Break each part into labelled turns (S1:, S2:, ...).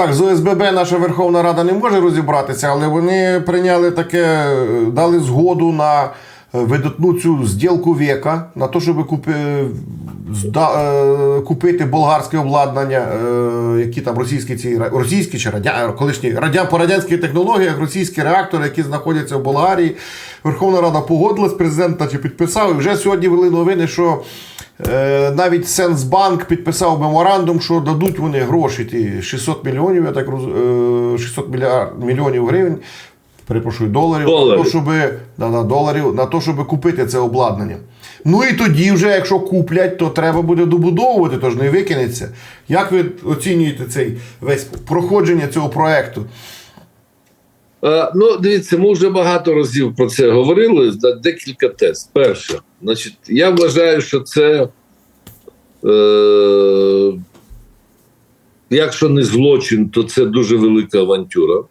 S1: Так, з ОСББ наша Верховна Рада не може розібратися, але вони прийняли таке, дали згоду на е, видатну цю зділку віка, на те, щоб купи, купити болгарське обладнання, е, які там російські ці російські чи радя, колишні радя, по радянських технологіях, російські реактори, які знаходяться в Болгарії. Верховна Рада погодилась, президент наче підписав. І вже сьогодні вели новини, що Е, навіть Сенсбанк підписав меморандум, що дадуть вони гроші, ті 600 мільйонів, я так роз... е, 600 мільярд, мільйонів гривень, перепрошую, доларів,
S2: Доларів.
S1: На, то, щоб, да, на, доларів, на то, щоб купити це обладнання. Ну і тоді, вже, якщо куплять, то треба буде добудовувати, тож не викинеться. Як ви оцінюєте цей весь проходження цього проекту?
S2: Е, Ну, дивіться, ми вже багато разів про це говорили. Декілька тез. Перше, значить, я вважаю, що це, е, якщо не злочин, то це дуже велика авантюра.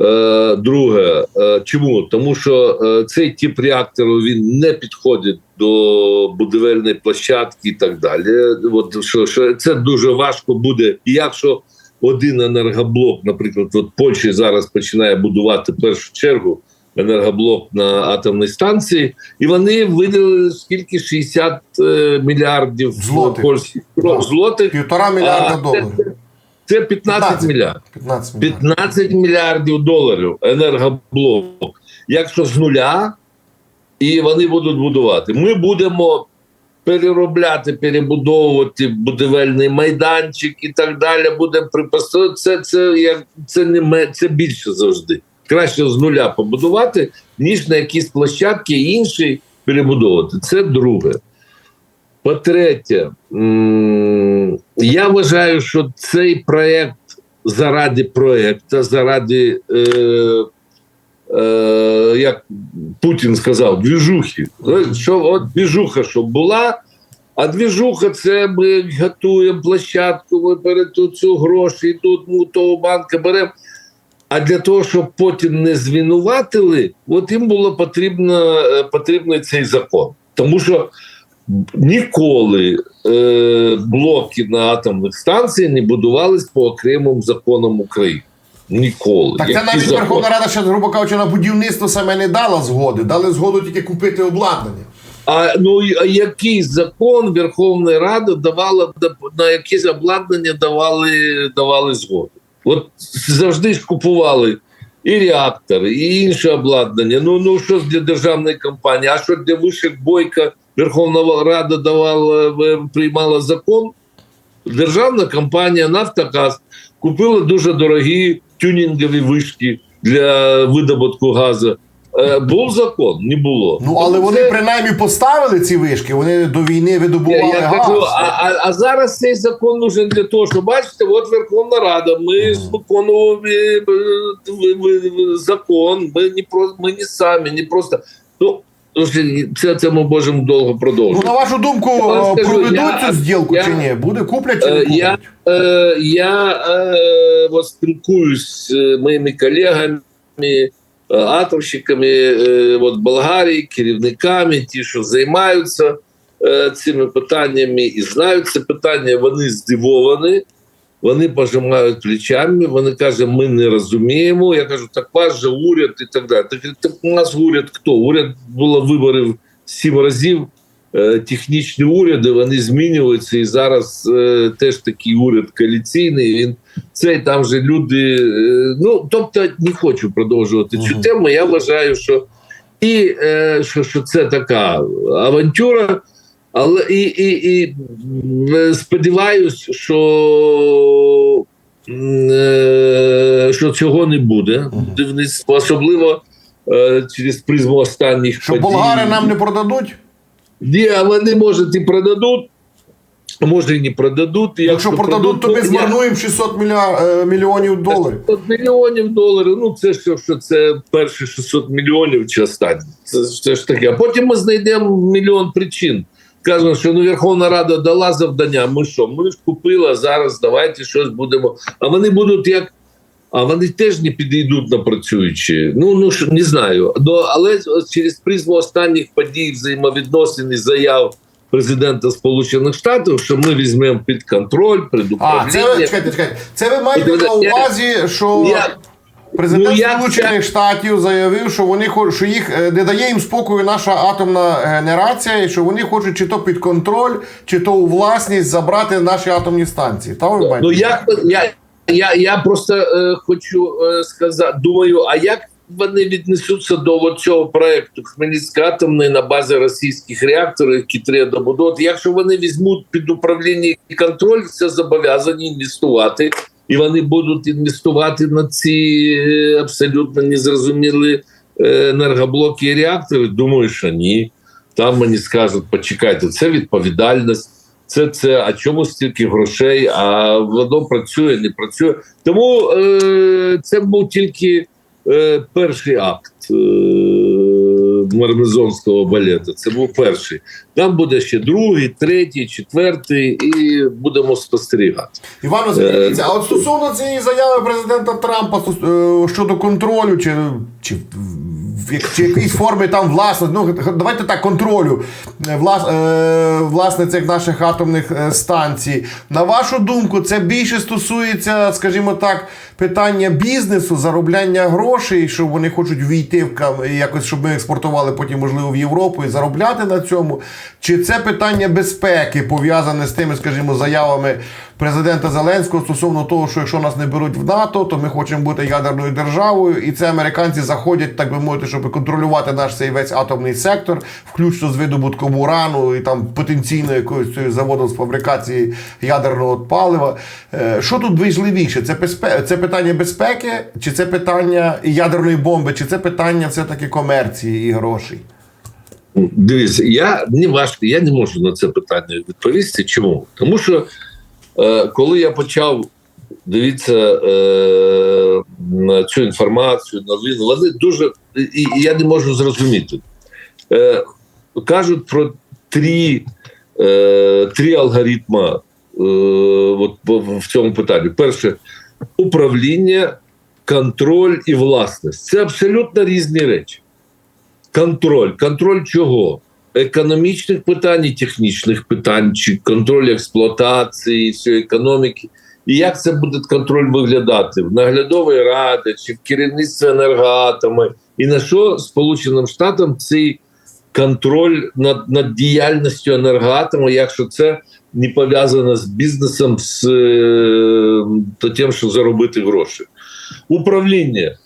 S2: Е, друге, е, чому? Тому що е, цей тип реактору він не підходить до будівельної площадки і так далі. От що, що це дуже важко буде. І якщо один енергоблок, наприклад, от Польща зараз починає будувати в першу чергу енергоблок на атомній станції, і вони виділили скільки 60 е, мільярдів
S1: Злотих.
S2: польських злотих.
S1: Півтора мільярда доларів.
S2: Це 15
S1: 15.
S2: мільярдів.
S1: 15 мільярдів.
S2: 15 мільярдів доларів енергоблок. Якщо з нуля, і вони будуть будувати. Ми будемо переробляти, перебудовувати будівельний майданчик і так далі. Будемо припасувати. Це, це, як, це, не це більше завжди. Краще з нуля побудувати, ніж на якісь площадки інші перебудовувати. Це друге. По-третє, я вважаю, що цей проект заради проекту, заради, е, е, як Путін сказав, двіжухи. Що от двіжуха, щоб була, а двіжуха це ми готуємо площадку, ми перед тут цю гроші, тут ну, того банка беремо. А для того, щоб потім не звинуватили, от їм було потрібно, е, потрібний цей закон. Тому що ніколи е, блоки на атомних станціях не будувались по окремим законам України. Ніколи.
S1: Так це навіть
S2: закони?
S1: Верховна Рада ще, грубо кажучи, на будівництво саме не дала згоди, дали згоду тільки купити обладнання.
S2: А ну а який закон Верховна Рада давала на якесь обладнання давали, давали згоду? От завжди ж купували і реактори, і інше обладнання. Ну ну що для державної компанії, а що для вишек бойка Верховна Рада давала е, приймала закон? Державна компанія Нафтогаз купила дуже дорогі тюнінгові вишки для видобутку газу. Е, був закон, не було.
S1: Ну але
S2: Тому
S1: вони
S2: це-
S1: принаймні поставили ці вишки, вони до війни видобували
S2: я
S1: газ.
S2: кажу, а, а, а зараз цей закон нужен для того, що бачите, от Верховна Рада, ми виконували е, закон, ми не про ми не самі, не просто. Ну, це, це ми можемо довго
S1: Ну, на вашу думку, е, проведуть цю зділку
S2: я-
S1: чи ні? Буде куплять чи не
S2: Е,
S1: куплять?
S2: я, е, я е, от спілкуюсь з моїми колегами, е, атомщиками е, от Болгарії, керівниками, ті, що займаються е, цими питаннями і знають це питання, вони здивовані. Вони пожимають плечами, вони кажуть, ми не розуміємо. Я кажу, так ваш же уряд і так далі. Так, так у нас уряд хто? Уряд було виборів сім разів. Е, Технічні уряди вони змінюються, і зараз е, теж такий уряд коаліційний. Він цей там же люди. е, ну тобто не хочу продовжувати цю тему. Я вважаю, що і е, що, що це така авантюра. Але і, і, і м, сподіваюсь, що, е, що цього не буде.
S1: Мгм.
S2: Будівництво, особливо е, через призму останніх
S1: Що
S2: подій.
S1: болгари нам не продадуть?
S2: Ні, вони може і продадуть, може і не продадуть. І
S1: Якщо продадуть, то ми змарнуємо 600 мілья- е, мільйонів доларів.
S2: 600 мільйонів доларів. Ну це що, що це перші 600 мільйонів чи останні. Це, це ж таке. А потім ми знайдемо мільйон причин. Кажемо, що ну Верховна Рада дала завдання. Ми що? Ми ж купили, зараз давайте щось будемо. А вони будуть як. А вони теж не підійдуть на працюючі. Ну ну що не знаю. Ну, але через призму останніх подій, взаємовідносин і заяв президента Сполучених Штатів, що ми візьмемо під контроль, під
S1: А, це чекайте, чекайте. Це ви маєте на увазі, що
S2: Я-
S1: президент
S2: ну, я-
S1: Сполучених Штатів заявив, що вони хо- що їх е, не дає їм спокою наша атомна генерація, і що вони хочуть чи то під контроль, чи то у власність забрати наші атомні станції. Та ви маєте?
S2: Ну як я, я, я просто е, хочу е, сказати, думаю, а як вони віднесуться до цього проекту Хмельницької атомної на базі російських реакторів, які треба добудувати? Якщо вони візьмуть під управління і контроль, це зобов'язані інвестувати, і вони будуть інвестувати на ці е, абсолютно незрозумілі е, енергоблоки і реактори? Думаю, що ні. Там мені скажуть, почекайте, це відповідальність. Це це, а чому стільки грошей? А воно працює, не працює. Тому е, це був тільки е, перший акт е, мармезонського балету. Це був перший. Там буде ще другий, третій, четвертий, і будемо спостерігати.
S1: Івано,
S2: Е,
S1: а от стосовно цієї заяви президента Трампа е, щодо контролю, чи, чи, чи якійсь формі там власне, ну давайте так, контролю е, влас, е, власне цих наших атомних е, станцій. На вашу думку, це більше стосується, скажімо так, питання бізнесу, заробляння грошей, що вони хочуть війти в якось, щоб ми експортували потім, можливо, в Європу і заробляти на цьому. Чи це питання безпеки пов'язане з тими, скажімо, заявами президента Зеленського стосовно того, що якщо нас не беруть в НАТО, то ми хочемо бути ядерною державою, і це американці заходять, так би мовити, щоб контролювати наш цей весь атомний сектор, включно з видобутком урану і там потенційно якоюсь цією заводом з фабрикації ядерного палива. Е, Що тут важливіше? Це це питання безпеки, чи це питання ядерної бомби, чи це питання все таки комерції і грошей?
S2: Дивіться, я не важко, я не можу на це питання відповісти. Чому? Тому що е, коли я почав дивитися е, на цю інформацію, новину, вони дуже і, і я не можу зрозуміти. Е, кажуть про три, е, три алгоритми е, в цьому питанні. Перше управління, контроль і власність. Це абсолютно різні речі контроль. Контроль чого? Економічних питань і технічних питань, чи контроль експлуатації, всієї економіки. І як це буде контроль виглядати в наглядовій раді чи в керівництві енергоатоми, і на що Сполученим Штатам цей контроль над, над діяльністю енергоатому, якщо це не пов'язано з бізнесом, з е, то тим, що заробити гроші. Управління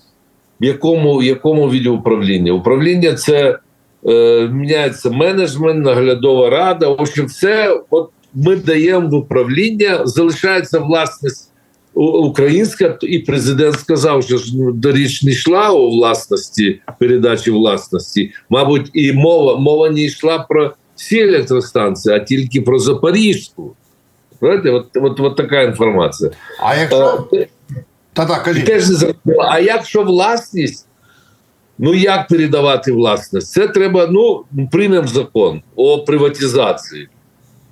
S2: в якому, якому віді управління? Управління це е, міняється менеджмент, наглядова рада. В общем, все от ми даємо в управління, залишається власність українська, і президент сказав, що ж до річ не йшла у власності передачі власності. Мабуть, і мова мова не йшла про всі електростанції, а тільки про Запорізьку. Знаєте, от, от, от така інформація.
S1: А якщо.
S2: Е,
S1: Та кажіть.
S2: теж не. А якщо власність, ну як передавати власність? Це треба, ну, приймемо закон о приватизації.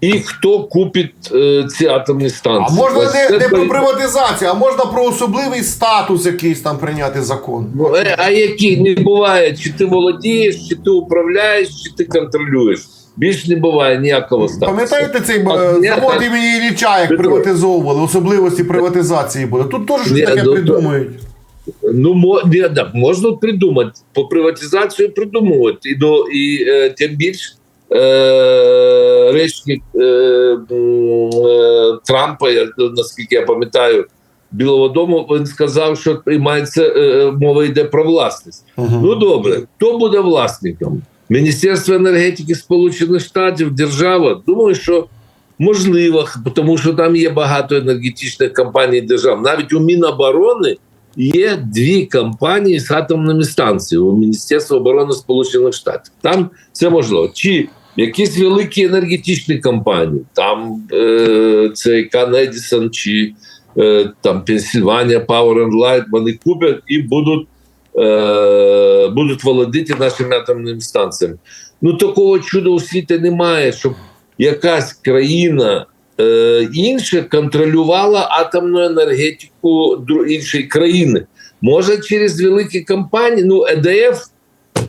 S2: І хто купить е, ці атомні
S1: А
S2: станції?
S1: можна
S2: Ось
S1: не,
S2: це
S1: не про приватизацію, а можна про особливий статус якийсь там прийняти закон.
S2: Ну, е, А які не буває, чи ти володієш, чи ти управляєш, чи ти контролюєш. Більш не буває ніякого статусу.
S1: Пам'ятаєте цей е,
S2: А,
S1: завод імені Ілліча, як приватизовували, особливості приватизації були. Тут теж щось
S2: Ні,
S1: таке
S2: ну,
S1: придумають.
S2: Ну, мо, не, да, можна придумати, по приватизацію придумувати. І, до, і е, тим більш е, речник е, е, Трампа, я, наскільки я пам'ятаю, Білого Дому, він сказав, що приймається е, мова йде про власність.
S1: Мгм.
S2: Ну добре, хто буде власником? Міністерство енергетики Сполучених Штатів, держава. Думаю, що можливо, тому що там є багато енергетичних компаній держав. Навіть у Міноборони є дві компанії з атомними станціями у Міністерства оборони Сполучених Штатів. Там це можливо. Чи якісь великі енергетичні компанії, там е, це Кан Едісон, чи е, там Пенсільванія, Power and Light, вони куплять і будуть е, будуть володіти нашими атомними станціями. Ну такого чуда у світі немає, щоб якась країна е, інша контролювала атомну енергетику іншої країни. Може через великі компанії, ну ЕДФ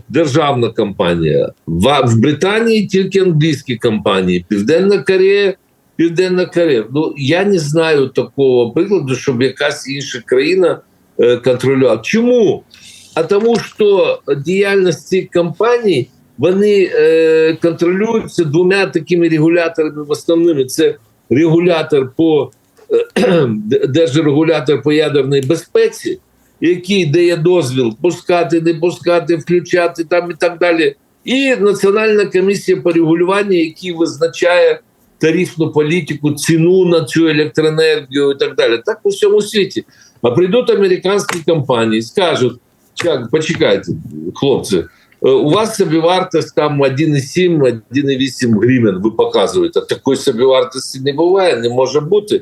S2: державна компанія. В, Британії тільки англійські компанії, Південна Корея, Південна Корея. Ну я не знаю такого прикладу, щоб якась інша країна е, контролювала. Чому? А тому, що діяльність цих компаній вони е, контролюються двома такими регуляторами В основними: це регулятор по е, держрегулятор по ядерній безпеці, який дає дозвіл пускати, не пускати, включати там і так далі. І Національна комісія по регулюванню, який визначає тарифну політику, ціну на цю електроенергію і так далі. Так у всьому світі. А прийдуть американські компанії, скажуть: «Чак, почекайте, хлопці, е, у вас собівартість там 1,7, 1,8 гривень, ви показуєте. Такої собівартості не буває, не може бути.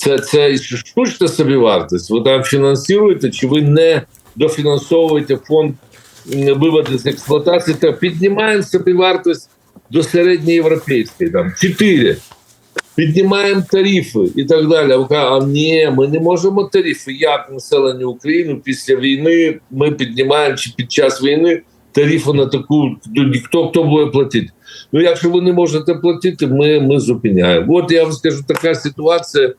S2: Це, це штучна собівартість. Ви там фінансуєте, чи ви не дофінансовуєте фонд виводу з експлуатації, то піднімаємо собівартість до середньоєвропейської, там 4. Піднімаємо тарифи і так далі. А а ні, ми не можемо тарифи. Як населення України після війни ми піднімаємо чи під час війни тарифи на таку, хто, хто буде платити. Ну, якщо ви не можете платити, ми, ми зупиняємо. От я вам скажу, така ситуація.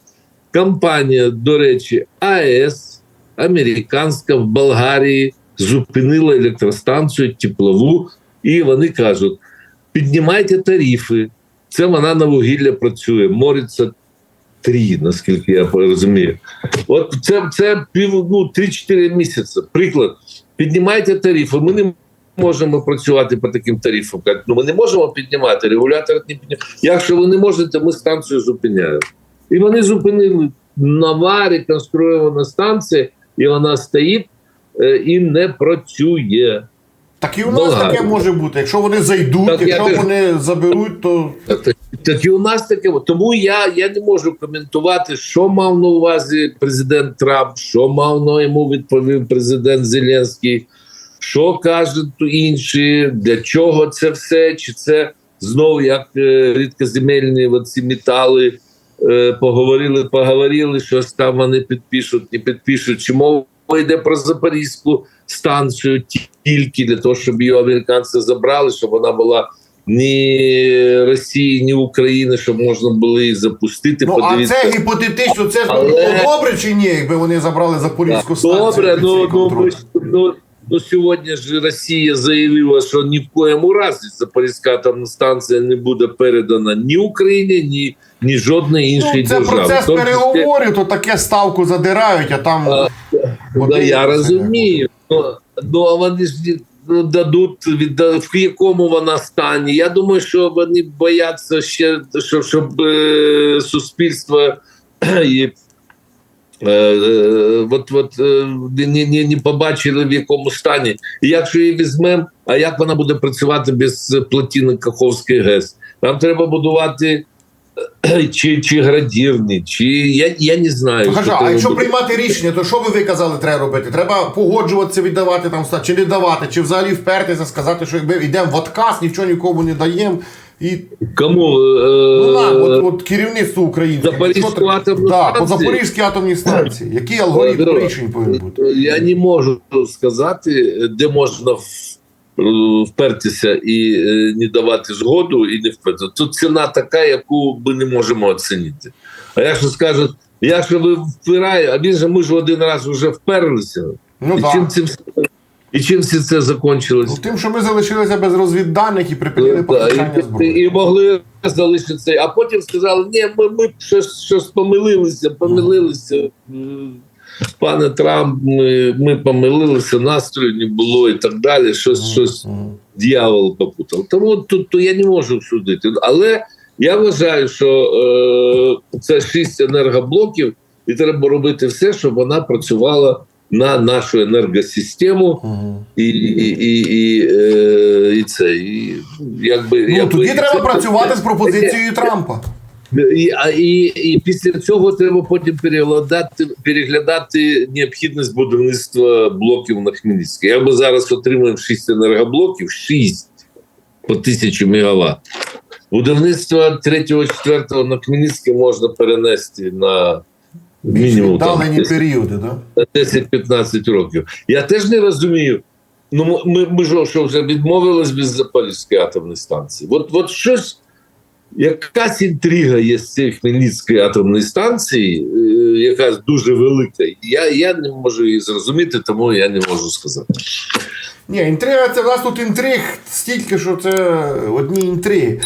S2: Компанія, до речі, АЕС американська в Болгарії зупинила електростанцію теплову, і вони кажуть: піднімайте тарифи. Це вона на вугілля працює. Мориться 3, наскільки я розумію. От це, це пів ну, 3-4 місяці. Приклад. Піднімайте тарифи. Ми не можемо працювати по таким тарифам. Ну, ми не можемо піднімати, регулятор не піднімає. Якщо ви не можете, ми станцію зупиняємо. І вони зупинили нова реконструйована станція, і вона стоїть е, і не працює.
S1: Так і у нас
S2: Болгарія.
S1: таке може бути. Якщо вони зайдуть,
S2: Так,
S1: якщо
S2: теж-
S1: вони заберуть, то
S2: Так, так і у нас таке. Тому я, я не можу коментувати, що мав на увазі президент Трамп, що мав на йому відповів президент Зеленський, що кажуть інші, для чого це все, чи це знову як е, рідкоземельні ці метали. Е, Поговорили, поговорили, щось там вони підпишуть, не підпишуть. Чи мова йде про Запорізьку станцію тільки для того, щоб її американці забрали, щоб вона була ні Росії, ні України, щоб можна було її запустити.
S1: ну а це гіпотетично, це ж
S2: Але-
S1: було добре чи ні, якби вони забрали Запорізьку станцію.
S2: Добре, ну, ну, ну, ну сьогодні ж Росія заявила, що ні в коєму разі Запорізька атомна станція не буде передана ні Україні, ні, ні жодної іншої
S1: Ну, це
S2: держави.
S1: процес
S2: тому
S1: переговорів, то таке ставку задирають, а там
S2: А,
S1: Один
S2: я розумію. Ну, ну а вони ж ну, дадуть в якому вона стані. Я думаю, що вони бояться ще, щоб, щоб е, суспільство і. Е, е, от, от, е, не, не, не побачили в якому стані. І якщо її візьмемо, а як вона буде працювати без плотіни Каховської ГЕС? Нам треба будувати чи, чи градірні, чи я, я не знаю.
S1: Ну,
S2: що
S1: а якщо
S2: буде.
S1: приймати рішення, то що ви казали, треба робити? Треба погоджуватися, віддавати там чи не давати, чи взагалі впертися, сказати, що якби йдемо в отказ, нічого нікому не даємо. І
S2: Кому?
S1: ну, нам,
S2: Е,
S1: от, от керівництво українське.
S2: Запорізьку атомну
S1: да, по? Запорізькій атомній станції. Який алгоритм рішень повинен бути?
S2: Я не можу сказати, де можна е, впертися і е, не давати згоду, і не впертися. Тут ціна така, яку ми не можемо оцінити. А якщо скажуть, якщо ви впираєте, а він же ми ж один раз вже вперлися.
S1: Ну
S2: і,
S1: да.
S2: чим все- і чим все це закончилось?
S1: Ну, тим, що ми залишилися без розвідданих і припинили
S2: Да,
S1: постачання
S2: і,
S1: зброї.
S2: і могли залишитися, а потім сказали, ні, ми, ми щось, щось помилилися, помилилися. Пане Трамп, ми, ми помилилися, настрою не було і так далі. Щось, щось дьявол попутав. Тому тут то я не можу судити. Але я вважаю, що е, це шість енергоблоків, і треба робити все, щоб вона працювала на нашу енергосистему.
S1: Мгм.
S2: І, і, і, і, е, і це. І, якби,
S1: Ну,
S2: якби-
S1: тоді
S2: і
S1: треба
S2: це-
S1: працювати з пропозицією Трампа.
S2: І, а, і, і після цього треба потім переглядати, переглядати необхідність будівництва блоків на Хмельницькій. Я би зараз отримав 6 енергоблоків, 6 по тисячі мегаватт. Будівництво 3-4 на Хмельницькій можна перенести на мінімум там,
S1: віддалені
S2: 10
S1: періоди, да?
S2: 10-15 років. Я теж не розумію, Ну, ми, ми, ж що вже відмовились від Запорізької атомної станції. От, от щось, якась інтрига є з цієї Хмельницької атомної станції, е, яка дуже велика. Я, я не можу її зрозуміти, тому я не можу сказати.
S1: Ні, інтрига це в нас тут інтриг стільки, що це одні інтриги.